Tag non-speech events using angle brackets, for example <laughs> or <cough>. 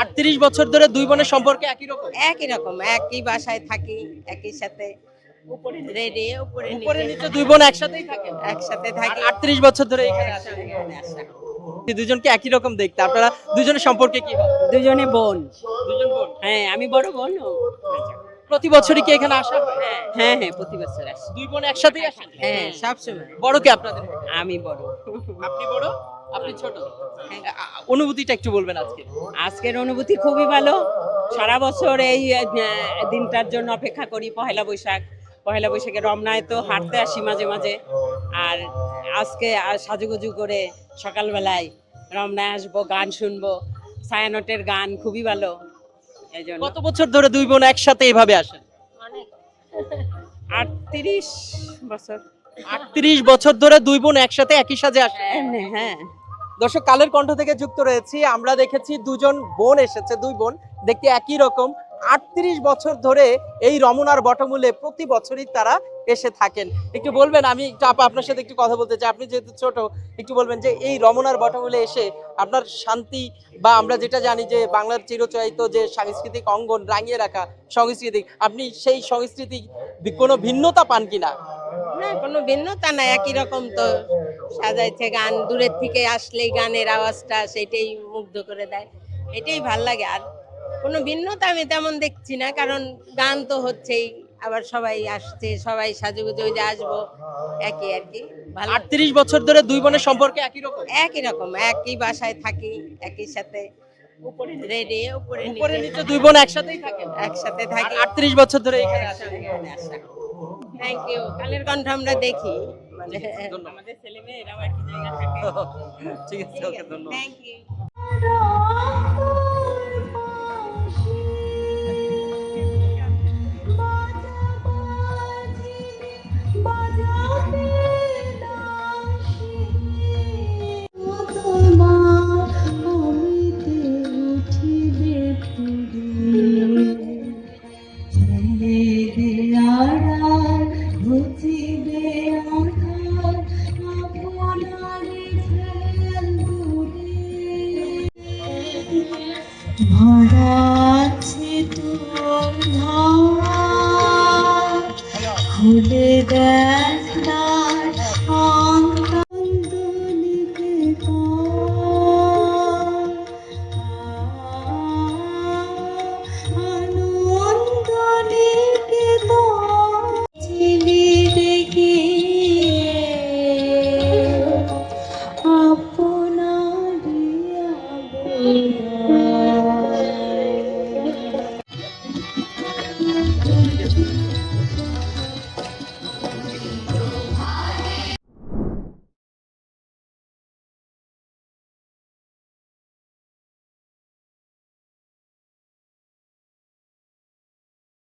আটত্রিশ বছর ধরে দুই বোনের সম্পর্কে একই রকম? একই রকম একই বাসায় থাকি একই সাথে উপরে রেডি উপরে উপরে নিচে নিচে দুই বোন একসাথেই থাকে একসাথে থাকি। আটত্রিশ বছর ধরে এখানে আসা। দুজনকে একই রকম দেখতে। আপনারা দুজনের সম্পর্কে কি দুজনে বোন। দুজন বোন? হ্যাঁ আমি বড় বোন ও। প্রতি বছরই কি এখানে আসা হয়? হ্যাঁ হ্যাঁ প্রতি বছর আসি। দুই বোন একসাথেই আসেন? হ্যাঁ সবসময় বড় কে আপনাদের আমি বড়। আপনি বড় আপনি ছোট? অনুভূতিটা একটু বলবেন আজকে আজকের অনুভূতি খুবই ভালো। সারা বছর এই দিনটার জন্য অপেক্ষা করি পহেলা বৈশাখ। পহেলা বৈশাখে রমনায় তো হাঁটতে আসি মাঝে মাঝে। আর আজকে সাজুগুজু করে সকালবেলায় রমনায় আসব গান শুনব। সায়ানটের গান খুবই ভালো। কত বছর ধরে দুই বোন একসাথে এইভাবে আসেন? আটত্রিশ বছর। আটত্রিশ বছর ধরে দুই বোন একসাথে একই সাজে আসে হ্যাঁ। দর্শক কালের কণ্ঠ থেকে যুক্ত রয়েছি। আমরা দেখেছি দুজন বোন এসেছে দুই বোন। দেখতে একই রকম। আটত্রিশ বছর ধরে এই রমনার বটমূলে প্রতি বছরই তারা এসে থাকেন। একটু বলবেন, আমি একটু আপা আপনার সাথে একটু কথা বলতে চাই। আপনি যেহেতু ছোট, একটু বলবেন যে এই রমনার বটমূলে এসে আপনার শান্তি বা আমরা যেটা জানি যে বাংলার চিরচরিত যে সাংস্কৃতিক অঙ্গন রাঙিয়ে রাখা সংস্কৃতি, আপনি সেই সংস্কৃতি কোনো ভিন্নতা পান কিনা না? কোনো ভিন্নতা নাই। একই রকম তো সাজাইছে গান। দূরের থেকে আসলেই গানের আওয়াজটা সেটাই মুগ্ধ করে দেয়। এটাই ভালো লাগে। আর কোনো ভিন্নতা আমি তেমন দেখছি না, কারণ গান তো হচ্ছেই। আবার সবাই আসছে সবাই সাজুগুজু ওই যে আসব। একই আর কি। ভালো। আটত্রিশ বছর ধরে দুই বোনের সম্পর্কে একই রকম? একই রকম একই বাসায় থাকি একই সাথে। উপরে রেডি উপরে উপরে নিচে। নিচে দুই বোন একসাথেই থাকেন একসাথে থাকি। আটত্রিশ বছর ধরে এখানে থ্যাংক ইউ কালের কণ্ঠ আমরা দেখি। মানে আমাদের ছেলে মেয়েরাও একই জায়গায় থাকে। <laughs> ঠিক আছে ওকে ধন্যবাদ। থ্যাংক ইউ তোর ধরা। খুলে দেয়